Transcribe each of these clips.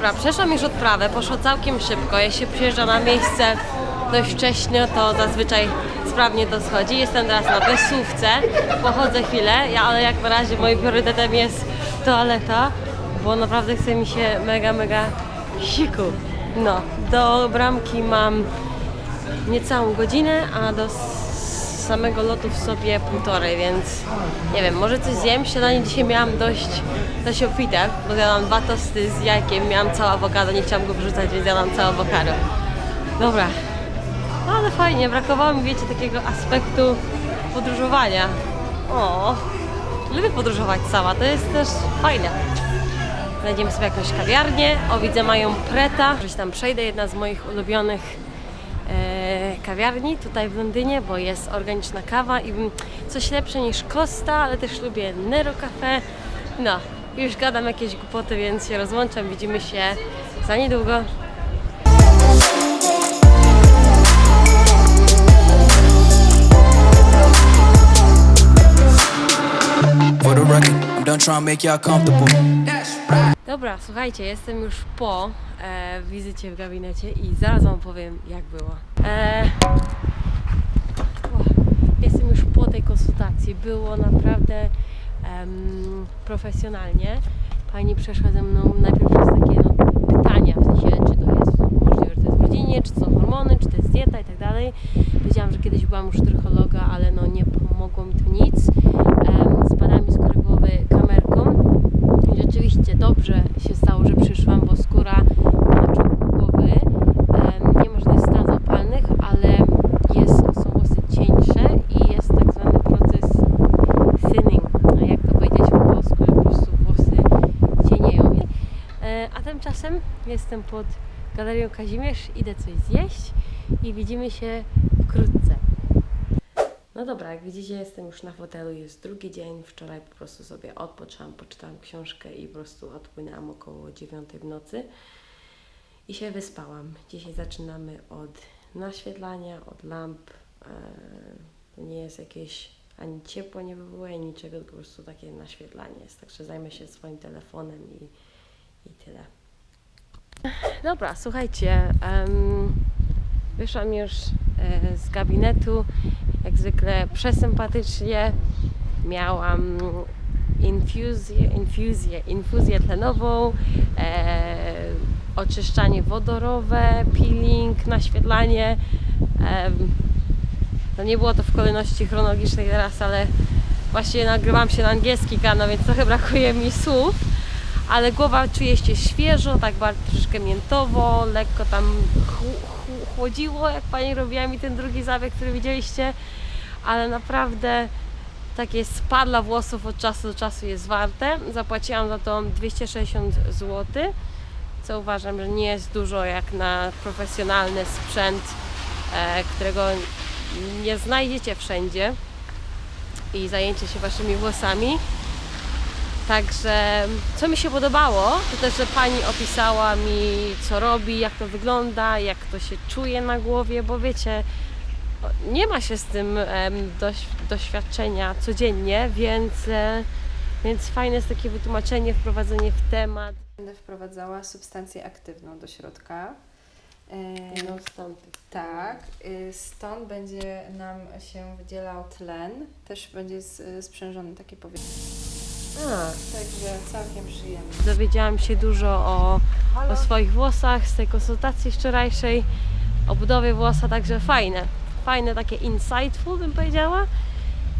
Dobra, przeszłam już odprawę, poszło całkiem szybko. Jeśli przyjeżdża na miejsce dość wcześnie, to zazwyczaj sprawnie to schodzi. Jestem teraz na Besówce, pochodzę chwilę, ja, ale jak na razie moim priorytetem jest toaleta, bo naprawdę chce mi się mega, mega siku. No, do bramki mam niecałą godzinę, a do samego lotu w sobie półtorej, więc nie wiem, może coś zjem. Śniadanie dzisiaj miałam dość, dość obfite, bo zjadłam dwa tosty z jajkiem, miałam całe awokado, nie chciałam go wyrzucać, więc zjadłam całe awokado. Dobra, no, ale fajnie, brakowało mi, wiecie, takiego aspektu podróżowania. O, lubię podróżować sama, to jest też fajne. Znajdziemy sobie jakąś kawiarnię. O, widzę, mają preta. Się tam przejdę, jedna z moich ulubionych kawiarni tutaj w Londynie, bo jest organiczna kawa i coś lepsze niż Costa, ale też lubię Nero Cafe. No, już gadam jakieś głupoty, więc się rozłączam. Widzimy się za niedługo. For the record, I'm done trying to make y'all comfortable. Dobra, słuchajcie, jestem już po e, wizycie w gabinecie i zaraz Wam powiem, jak było. E, jestem już po tej konsultacji. Było naprawdę em, profesjonalnie. Pani przeszła ze mną najpierw przez takie no, pytania, w sensie, czy to jest możliwe, że to jest w rodzinie, czy są hormony, czy to jest dieta i tak dalej. Powiedziałam, że kiedyś byłam u sztrychologa, ale no nie pomogło mi to nic. Em, z badami skóry głowy kamerką. I rzeczywiście dobrze się stało, że przyszłam, bo skóra na czubku głowy em, nie ma żadnych stan zapalnych, ale jest, są włosy cieńsze i jest tak zwany proces thinning. A jak to powiedzieć po polsku, że po prostu włosy cienieją. E, a tymczasem jestem pod Galerią Kazimierz, idę coś zjeść i widzimy się wkrótce. No dobra, jak widzicie, jestem już na fotelu, jest drugi dzień. Wczoraj po prostu sobie odpoczęłam, poczytałam książkę i po prostu odpłynęłam około 9 w nocy i się wyspałam. Dzisiaj zaczynamy od naświetlania, od lamp. Eee, To nie jest jakieś ani ciepło nie wywołuje, niczego, tylko po prostu takie naświetlanie jest. Także zajmę się swoim telefonem i, i tyle. Dobra, słuchajcie, em, wyszłam już e, z gabinetu, jak zwykle przesympatycznie. Miałam infuzję, infuzję, infuzję tlenową, e, oczyszczanie wodorowe, peeling, naświetlanie. Em, no nie było to w kolejności chronologicznej teraz, ale właściwie nagrywam się na angielski kanał, więc trochę brakuje mi słów ale głowa czuje się świeżo, tak bardzo troszeczkę miętowo, lekko tam chł- chł- chłodziło, jak Pani robiła mi ten drugi zabieg, który widzieliście, ale naprawdę takie spadla włosów od czasu do czasu jest warte. Zapłaciłam za to 260 zł, co uważam, że nie jest dużo jak na profesjonalny sprzęt, e, którego nie znajdziecie wszędzie i zajęcie się Waszymi włosami. Także co mi się podobało, to też, że pani opisała mi, co robi, jak to wygląda, jak to się czuje na głowie, bo wiecie, nie ma się z tym em, doś, doświadczenia codziennie, więc, e, więc fajne jest takie wytłumaczenie, wprowadzenie w temat. Będę wprowadzała substancję aktywną do środka. E, No stąd. tak, y, stąd będzie nam się wydzielał tlen, też będzie y, sprzężone takie powietrze. A, Także całkiem przyjemnie. dowiedziałam się dużo o, o swoich włosach z tej konsultacji wczorajszej, o budowie włosa, także fajne. Fajne, takie insightful bym powiedziała.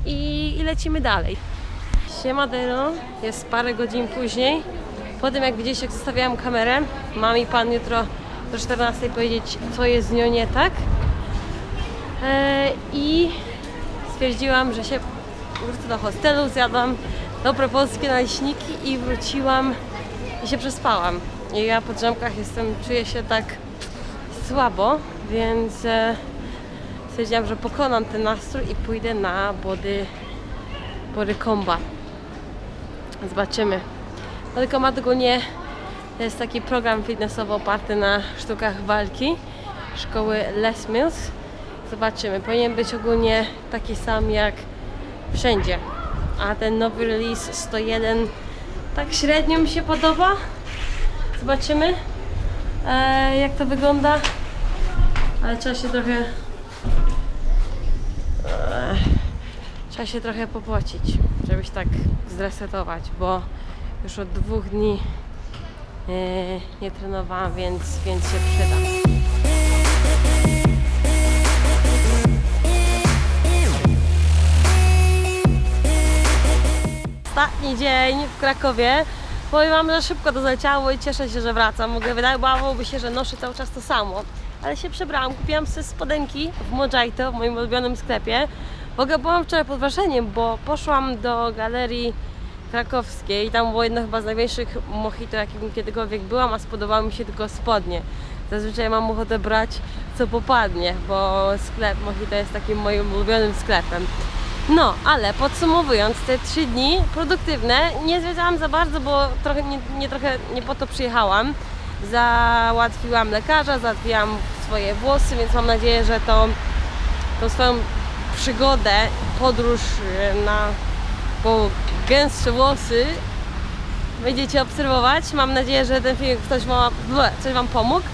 I, i lecimy dalej. Siema Deno, jest parę godzin później. Po tym jak widzieliście, jak zostawiałam kamerę, ma mi pan jutro do 14 powiedzieć, co jest z nią nie tak. E, I stwierdziłam, że się wrócę do hostelu, zjadłam dobre polskie naleśniki i wróciłam i się przespałam. I ja po drzemkach jestem, czuję się tak słabo, więc e, stwierdziłam, że pokonam ten nastrój i pójdę na body, body combat. Zobaczymy. Body combat ogólnie to jest taki program fitnessowy oparty na sztukach walki szkoły Les Mills. Zobaczymy. Powinien być ogólnie taki sam jak wszędzie. A ten nowy release 101 tak średnio mi się podoba. Zobaczymy. e, jak to wygląda. Ale trzeba się trochę. E, trzeba się trochę popocić, żeby się tak zresetować, bo już od dwóch dni e, nie trenowałam, więc, więc się przyda. Ostatni dzień w Krakowie. Powiem Wam, że szybko to zleciało i cieszę się, że wracam. Mogę wydawałoby się, że noszę cały czas to samo. Ale się przebrałam, kupiłam sobie spodenki w Mojito, w moim ulubionym sklepie. W ogóle byłam wczoraj pod wrażeniem, bo poszłam do galerii krakowskiej i tam było jedno chyba z największych mojito, jakim kiedykolwiek byłam, a spodobały mi się tylko spodnie. Zazwyczaj mam ochotę brać co popadnie, bo sklep mojito jest takim moim ulubionym sklepem. No, ale podsumowując, te trzy dni produktywne nie zwiedzałam za bardzo, bo trochę nie, nie, trochę nie po to przyjechałam. Załatwiłam lekarza, załatwiłam swoje włosy, więc mam nadzieję, że to, tą swoją przygodę, podróż e, na po gęstsze włosy będziecie obserwować. Mam nadzieję, że ten film ktoś ble, coś Wam pomógł.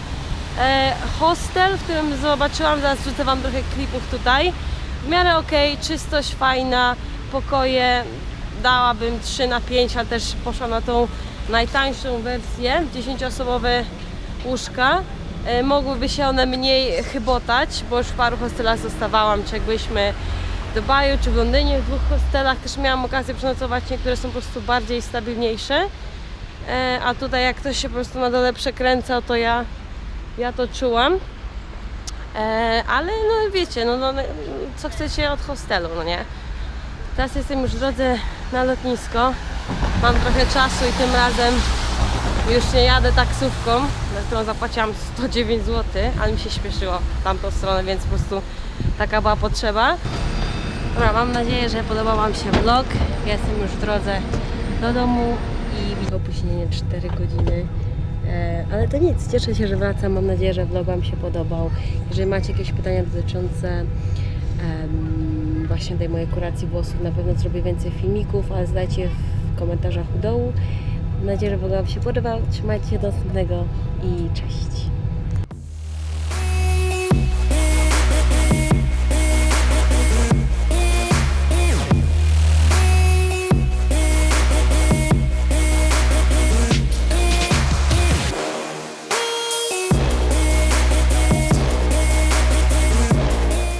E, hostel, w którym zobaczyłam, zaraz wrzucę Wam trochę klipów tutaj. W miarę ok, czystość fajna, pokoje dałabym 3 na 5, ale też poszłam na tą najtańszą wersję, 10-osobowe łóżka. E, mogłyby się one mniej chybotać, bo już w paru hostelach zostawałam, czy jak byliśmy w Dubaju, czy w Londynie, w dwóch hostelach też miałam okazję przenocować, niektóre są po prostu bardziej stabilniejsze. E, a tutaj jak ktoś się po prostu na dole przekręcał, to ja, ja to czułam. E, ale no wiecie, no, no, co chcecie od hostelu, no nie? Teraz jestem już w drodze na lotnisko. Mam trochę czasu i tym razem już nie jadę taksówką, za którą zapłaciłam 109 zł, ale mi się śpieszyło w tamtą stronę, więc po prostu taka była potrzeba. Dobra, mam nadzieję, że podobał Wam się vlog. Ja jestem już w drodze do domu i widzę opóźnienie 4 godziny. E, Ale to nic, cieszę się, że wracam. Mam nadzieję, że vlog Wam się podobał. Jeżeli macie jakieś pytania dotyczące właśnie tej mojej kuracji włosów, na pewno zrobię więcej filmików, ale zadajcie w komentarzach u dołu. Mam nadzieję, że vlog Wam się podobał. Trzymajcie się do następnego i cześć.